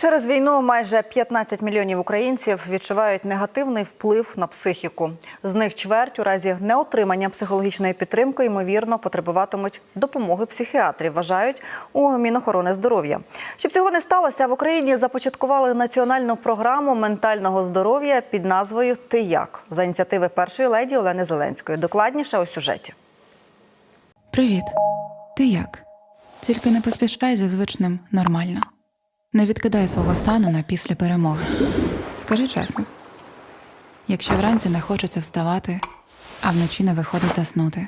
Через війну майже 15 мільйонів українців відчувають негативний вплив на психіку. З них чверть у разі неотримання психологічної підтримки ймовірно потребуватимуть допомоги психіатрів. Вважають у Мінохорони здоров'я. Щоб цього не сталося, в Україні започаткували національну програму ментального здоров'я під назвою Ти як за ініціативи першої леді Олени Зеленської. Докладніше у сюжеті. Привіт. Ти як? Тільки не поспішай зі звичним нормально. Не відкидай свого стану на після перемоги. Скажи чесно. Якщо вранці не хочеться вставати, а вночі не виходить заснути.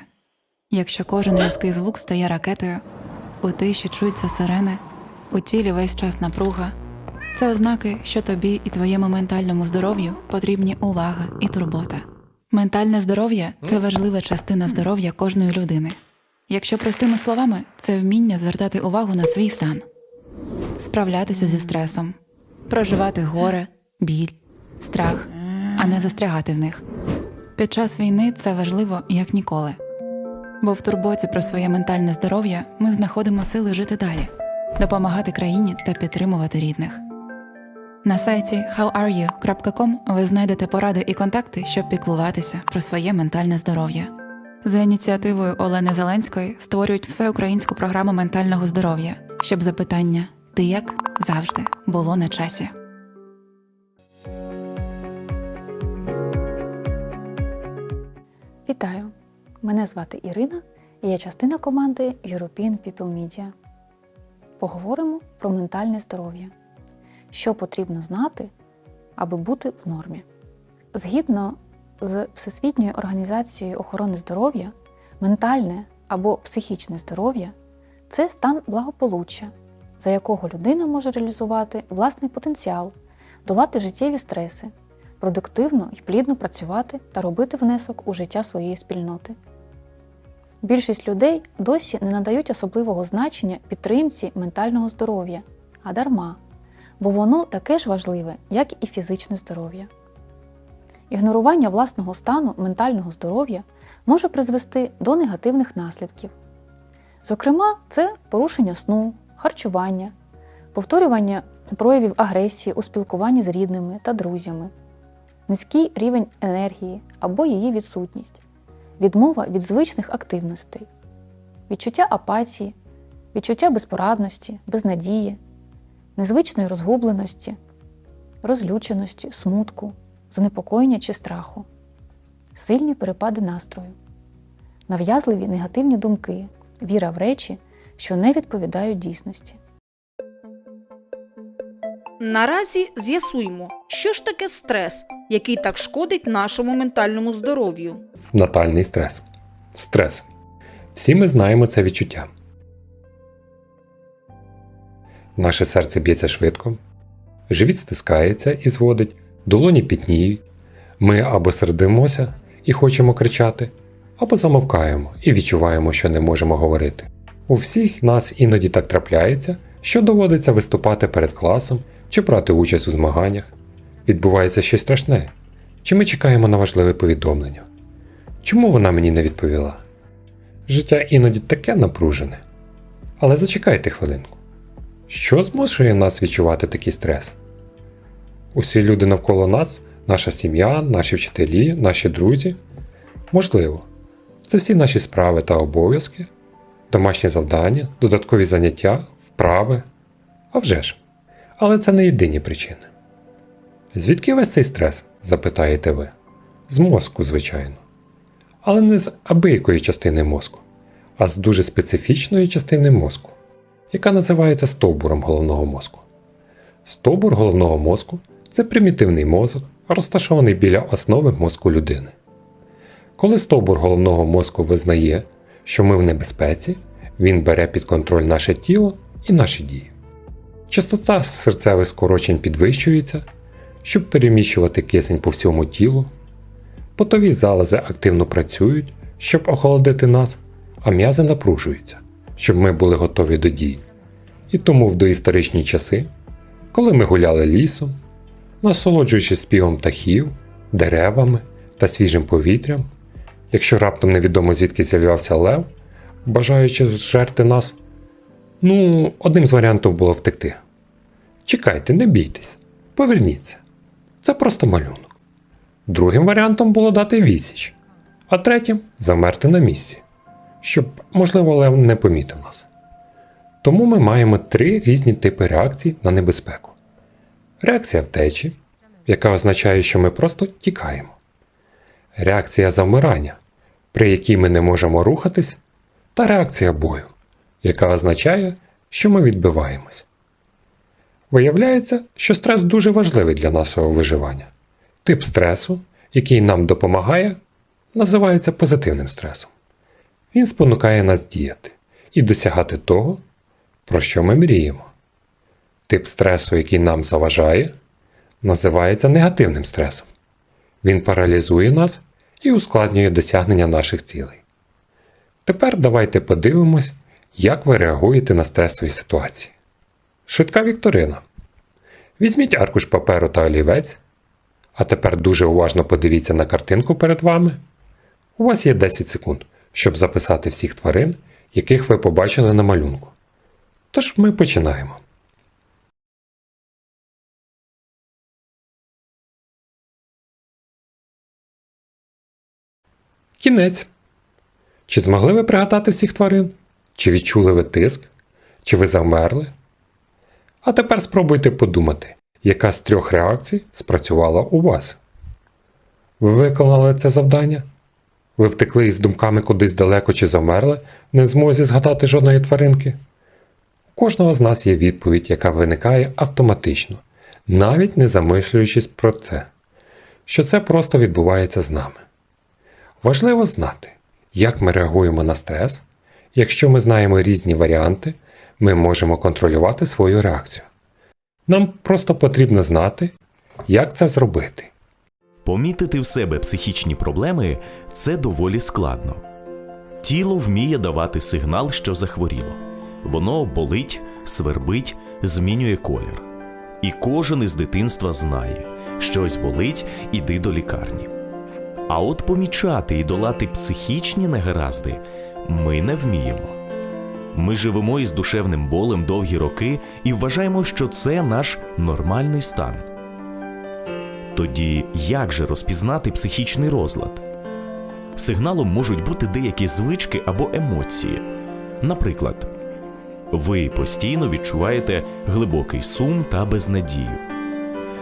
Якщо кожен різкий звук стає ракетою, у тиші чуються сирени, у тілі весь час напруга. Це ознаки, що тобі і твоєму ментальному здоров'ю потрібні увага і турбота. Ментальне здоров'я це важлива частина здоров'я кожної людини. Якщо простими словами, це вміння звертати увагу на свій стан, справлятися зі стресом, проживати горе, біль, страх, а не застрягати в них. Під час війни це важливо як ніколи. Бо в турботі про своє ментальне здоров'я ми знаходимо сили жити далі, допомагати країні та підтримувати рідних. На сайті howareyu.com ви знайдете поради і контакти, щоб піклуватися про своє ментальне здоров'я. За ініціативою Олени Зеленської створюють всеукраїнську програму ментального здоров'я, щоб запитання Ти як завжди було на часі. Вітаю! Мене звати Ірина і я частина команди European People Media. Поговоримо про ментальне здоров'я. Що потрібно знати, аби бути в нормі. Згідно з Всесвітньою організацією охорони здоров'я, ментальне або психічне здоров'я це стан благополуччя, за якого людина може реалізувати власний потенціал, долати життєві стреси, продуктивно і плідно працювати та робити внесок у життя своєї спільноти. Більшість людей досі не надають особливого значення підтримці ментального здоров'я, а дарма, бо воно таке ж важливе, як і фізичне здоров'я. Ігнорування власного стану ментального здоров'я може призвести до негативних наслідків. Зокрема, це порушення сну, харчування, повторювання проявів агресії у спілкуванні з рідними та друзями, низький рівень енергії або її відсутність, відмова від звичних активностей, відчуття апатії, відчуття безпорадності, безнадії, незвичної розгубленості, розлюченості, смутку, занепокоєння чи страху, сильні перепади настрою, нав'язливі негативні думки, віра в речі, що не відповідають дійсності. Наразі з'ясуємо, що ж таке стрес, який так шкодить нашому ментальному здоров'ю. Натальний стрес. Стрес. Всі ми знаємо це відчуття. Наше серце б'ється швидко, живіт стискається і зводить, долоні пітніють. Ми або сердимося і хочемо кричати, або замовкаємо і відчуваємо, що не можемо говорити. У всіх нас іноді так трапляється, що доводиться виступати перед класом чи брати участь у змаганнях. Відбувається щось страшне, чи ми чекаємо на важливе повідомлення. Чому вона мені не відповіла? Життя іноді таке напружене. Але зачекайте хвилинку. Що змушує нас відчувати такий стрес? Усі люди навколо нас, наша сім'я, наші вчителі, наші друзі? Можливо, це всі наші справи та обов'язки, домашні завдання, додаткові заняття, вправи. А вже ж. Але це не єдині причини. Звідки весь цей стрес? запитаєте ви. З мозку, звичайно. Але не з абиякої частини мозку, а з дуже специфічної частини мозку, яка називається стовбуром головного мозку. Стовбур головного мозку це примітивний мозок, розташований біля основи мозку людини. Коли стовбур головного мозку визнає, що ми в небезпеці, він бере під контроль наше тіло і наші дії. Частота серцевих скорочень підвищується, щоб переміщувати кисень по всьому тілу. Потові залози активно працюють, щоб охолодити нас, а м'язи напружуються, щоб ми були готові до дій. І тому в доісторичні часи, коли ми гуляли лісом, насолоджуючись співом птахів, деревами та свіжим повітрям, якщо раптом невідомо звідки з'являвся лев, бажаючи зжерти нас, ну, одним з варіантів було втекти. Чекайте, не бійтесь, поверніться. Це просто малюнок. Другим варіантом було дати відсіч, а третім замерти на місці, щоб, можливо, лев не помітив нас. Тому ми маємо три різні типи реакцій на небезпеку: реакція втечі, яка означає, що ми просто тікаємо, реакція завмирання, при якій ми не можемо рухатись, та реакція бою, яка означає, що ми відбиваємось. Виявляється, що стрес дуже важливий для нашого виживання. Тип стресу, який нам допомагає, називається позитивним стресом. Він спонукає нас діяти і досягати того, про що ми мріємо. Тип стресу, який нам заважає, називається негативним стресом. Він паралізує нас і ускладнює досягнення наших цілей. Тепер давайте подивимось, як ви реагуєте на стресові ситуації. Швидка вікторина. Візьміть аркуш паперу та олівець, а тепер дуже уважно подивіться на картинку перед вами. У вас є 10 секунд, щоб записати всіх тварин, яких ви побачили на малюнку. Тож ми починаємо. Кінець. Чи змогли ви пригадати всіх тварин? Чи відчули ви тиск? Чи ви завмерли? А тепер спробуйте подумати, яка з трьох реакцій спрацювала у вас. Ви виконали це завдання? Ви втекли із думками кудись далеко чи замерли, не змозі згадати жодної тваринки? У кожного з нас є відповідь, яка виникає автоматично, навіть не замислюючись про це, що це просто відбувається з нами. Важливо знати, як ми реагуємо на стрес. Якщо ми знаємо різні варіанти, ми можемо контролювати свою реакцію. Нам просто потрібно знати, як це зробити. Помітити в себе психічні проблеми це доволі складно. Тіло вміє давати сигнал, що захворіло. Воно болить, свербить, змінює колір. І кожен із дитинства знає, щось болить, іди до лікарні. А от помічати і долати психічні негаразди ми не вміємо. Ми живемо із душевним болем довгі роки і вважаємо, що це наш нормальний стан. Тоді як же розпізнати психічний розлад? Сигналом можуть бути деякі звички або емоції. Наприклад, ви постійно відчуваєте глибокий сум та безнадію.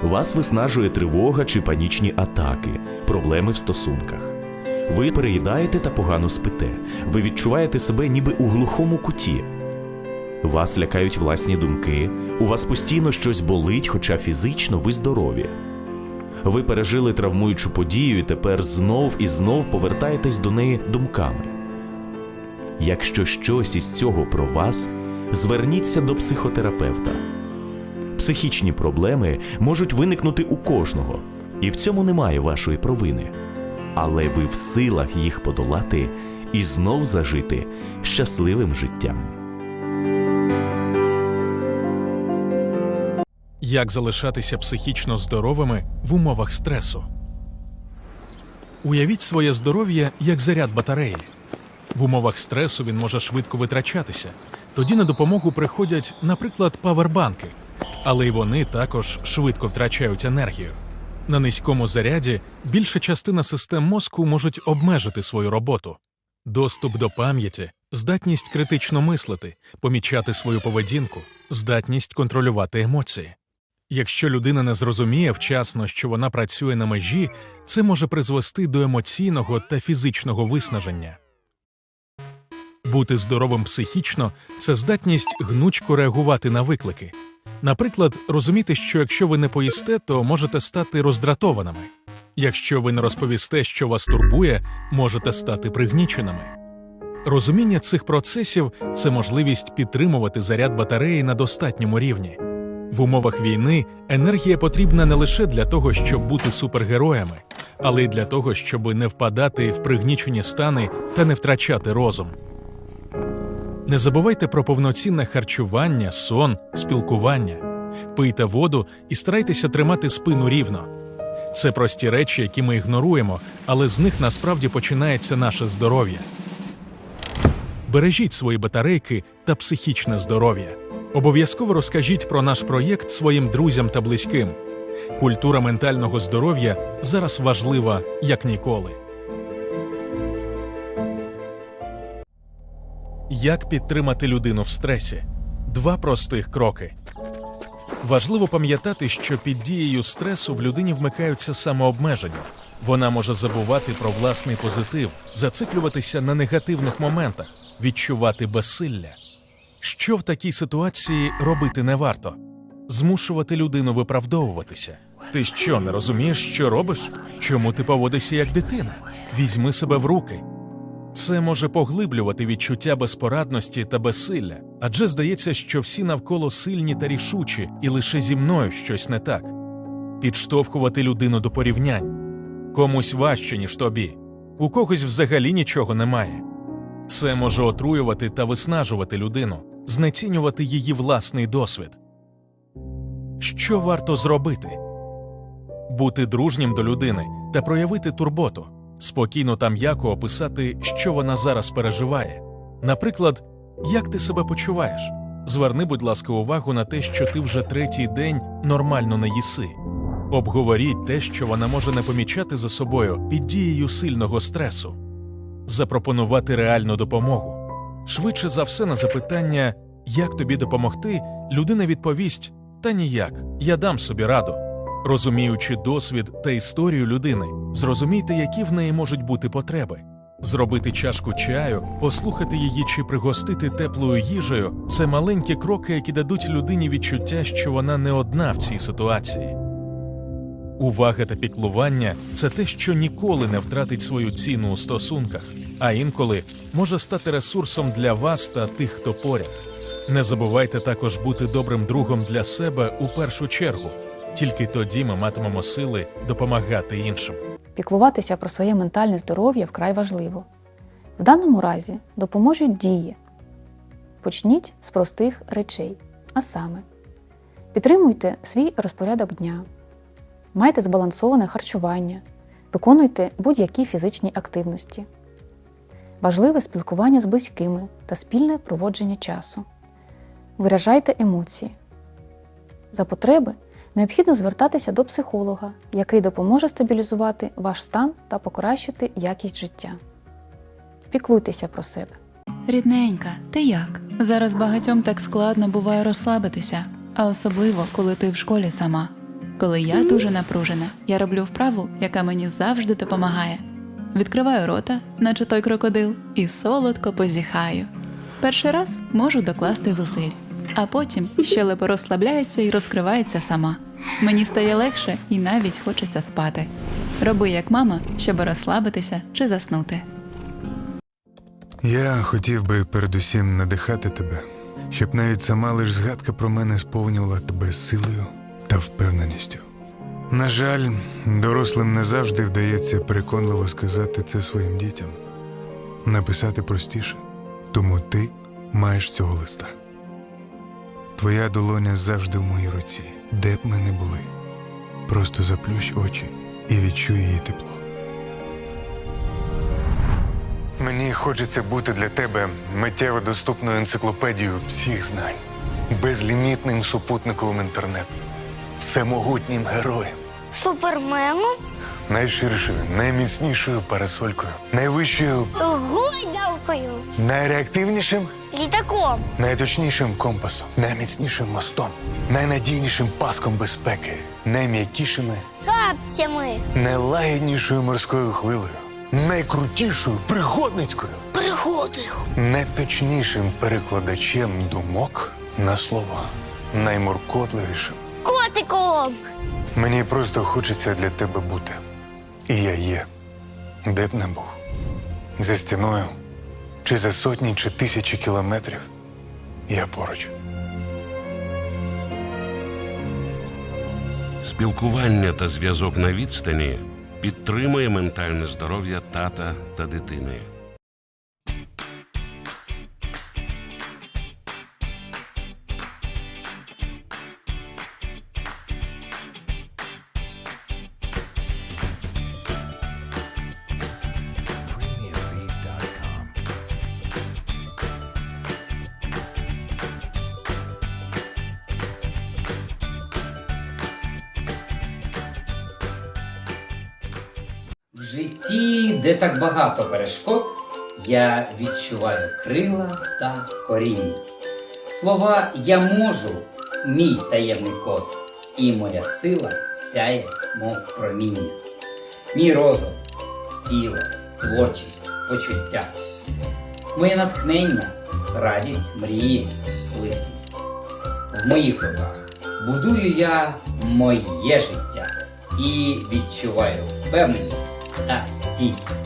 Вас виснажує тривога чи панічні атаки, проблеми в стосунках. Ви переїдаєте та погано спите. Ви відчуваєте себе ніби у глухому куті. Вас лякають власні думки, у вас постійно щось болить, хоча фізично ви здорові. Ви пережили травмуючу подію і тепер знов і знов повертаєтесь до неї думками. Якщо щось із цього про вас, зверніться до психотерапевта. Психічні проблеми можуть виникнути у кожного, і в цьому немає вашої провини. Але ви в силах їх подолати і знов зажити щасливим життям. Як залишатися психічно здоровими в умовах стресу? Уявіть своє здоров'я як заряд батареї. В умовах стресу він може швидко витрачатися. Тоді на допомогу приходять, наприклад, павербанки, але й вони також швидко втрачають енергію. На низькому заряді більша частина систем мозку можуть обмежити свою роботу. Доступ до пам'яті, здатність критично мислити, помічати свою поведінку, здатність контролювати емоції. Якщо людина не зрозуміє вчасно, що вона працює на межі, це може призвести до емоційного та фізичного виснаження. Бути здоровим психічно це здатність гнучко реагувати на виклики. Наприклад, розуміти, що якщо ви не поїсте, то можете стати роздратованими. Якщо ви не розповісте, що вас турбує, можете стати пригніченими. Розуміння цих процесів це можливість підтримувати заряд батареї на достатньому рівні. В умовах війни енергія потрібна не лише для того, щоб бути супергероями, але й для того, щоб не впадати в пригнічені стани та не втрачати розум. Не забувайте про повноцінне харчування, сон, спілкування. Пийте воду і старайтеся тримати спину рівно. Це прості речі, які ми ігноруємо, але з них насправді починається наше здоров'я. Бережіть свої батарейки та психічне здоров'я. Обов'язково розкажіть про наш проєкт своїм друзям та близьким. Культура ментального здоров'я зараз важлива як ніколи. Як підтримати людину в стресі? Два простих кроки. Важливо пам'ятати, що під дією стресу в людині вмикаються самообмеження. Вона може забувати про власний позитив, зациклюватися на негативних моментах, відчувати безсилля. Що в такій ситуації робити не варто? Змушувати людину виправдовуватися. Ти що, не розумієш, що робиш? Чому ти поводишся як дитина? Візьми себе в руки. Це може поглиблювати відчуття безпорадності та безсилля, адже здається, що всі навколо сильні та рішучі, і лише зі мною щось не так. Підштовхувати людину до порівнянь. Комусь важче, ніж тобі, у когось взагалі нічого немає. Це може отруювати та виснажувати людину, знецінювати її власний досвід. Що варто зробити? Бути дружнім до людини та проявити турботу, спокійно та м'яко описати, що вона зараз переживає. Наприклад, як ти себе почуваєш? Зверни, будь ласка, увагу на те, що ти вже третій день нормально не їси. Обговоріть те, що вона може не помічати за собою під дією сильного стресу. Запропонувати реальну допомогу. Швидше за все на запитання, як тобі допомогти, людина відповість: Та ніяк, я дам собі раду. Розуміючи досвід та історію людини, зрозумійте, які в неї можуть бути потреби. Зробити чашку чаю, послухати її чи пригостити теплою їжею це маленькі кроки, які дадуть людині відчуття, що вона не одна в цій ситуації. Увага та піклування це те, що ніколи не втратить свою ціну у стосунках, а інколи може стати ресурсом для вас та тих, хто поряд. Не забувайте також бути добрим другом для себе у першу чергу. Тільки тоді ми матимемо сили допомагати іншим. Піклуватися про своє ментальне здоров'я вкрай важливо. В даному разі допоможуть дії. Почніть з простих речей, а саме, підтримуйте свій розпорядок дня, майте збалансоване харчування, виконуйте будь-які фізичні активності. Важливе спілкування з близькими та спільне проводження часу. Виражайте емоції. За потреби необхідно звертатися до психолога, який допоможе стабілізувати ваш стан та покращити якість життя. Піклуйтеся про себе. Рідненька, ти як? Зараз багатьом так складно буває розслабитися, а особливо, коли ти в школі сама. Коли я дуже напружена, я роблю вправу, яка мені завжди допомагає. Відкриваю рота, наче той крокодил, і солодко позіхаю. Перший раз можу докласти зусиль, а потім щелепа розслабляється і розкривається сама. Мені стає легше і навіть хочеться спати. Роби як мама, щоб розслабитися чи заснути. Я хотів би передусім надихати тебе, щоб навіть сама лиш згадка про мене сповнювала тебе силою та впевненістю. На жаль, дорослим не завжди вдається переконливо сказати це своїм дітям, написати простіше, тому ти маєш цього листа. Твоя долоня завжди в моїй руці, де б ми не були. Просто заплющ очі і відчуй її тепло. Мені хочеться бути для тебе миттєво доступною енциклопедією всіх знань, безлімітним супутниковим інтернетом, всемогутнім героєм, Суперменом? найширшою, найміцнішою парасолькою, найвищою, Гойдалкою. найреактивнішим, Літаком. найточнішим компасом, найміцнішим мостом, найнадійнішим паском безпеки, найм'якішими, Капцями. найлагіднішою морською хвилею, найкрутішою пригодницькою. Пригодою. Найточнішим перекладачем думок на слова, наймуркотливішим. Котиком. Мені просто хочеться для тебе бути. І я є, де б не був. За стіною, чи за сотні, чи тисячі кілометрів. Я поруч. Спілкування та зв'язок на відстані підтримує ментальне здоров'я тата та дитини. Житті, де так багато перешкод, я відчуваю крила та коріння. Слова я можу, мій таємний код, і моя сила сяє, мов проміння. Мій розум, тіло, творчість, почуття. Моє натхнення, радість, мрії, близькість. В моїх руках будую я моє життя і відчуваю впевненість та стійкість.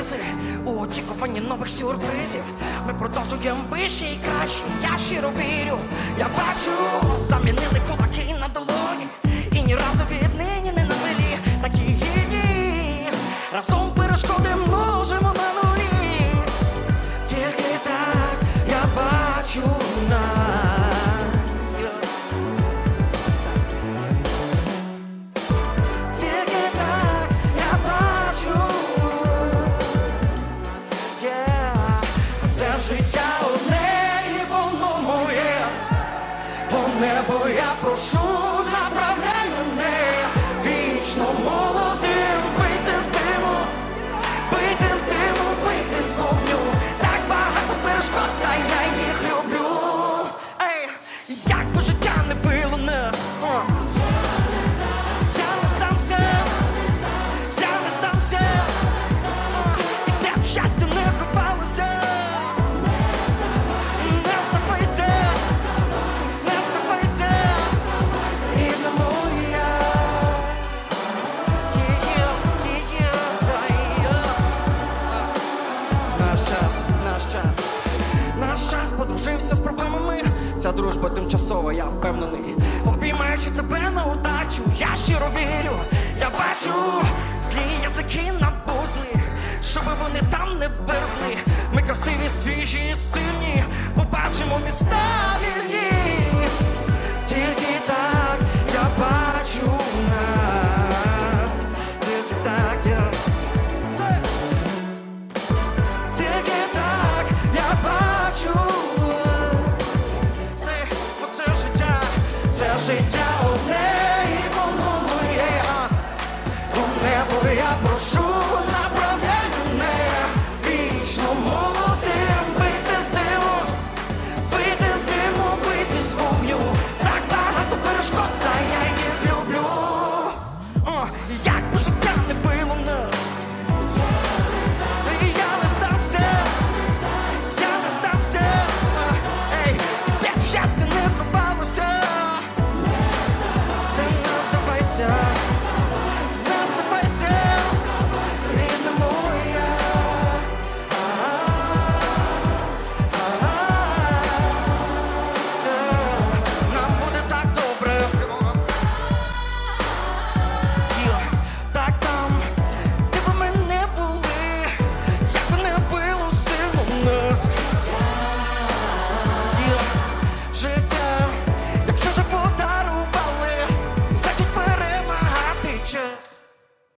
Капризи у очікуванні нових сюрпризів. Ми продовжуємо вище і краще. Я щиро вірю, я бачу, замінили кулаки на долоні. І ні разу віднині не навели такі гідні. Разом перешкоди можемо на небо я прошу, дружба тимчасова, я впевнений. Обіймаючи тебе на удачу, я щиро вірю, я бачу злі язики на бузлі, щоб вони там не верзли. Ми красиві, свіжі сильні, побачимо міста вільні. Життя одне і воно моє. Небо я прошу,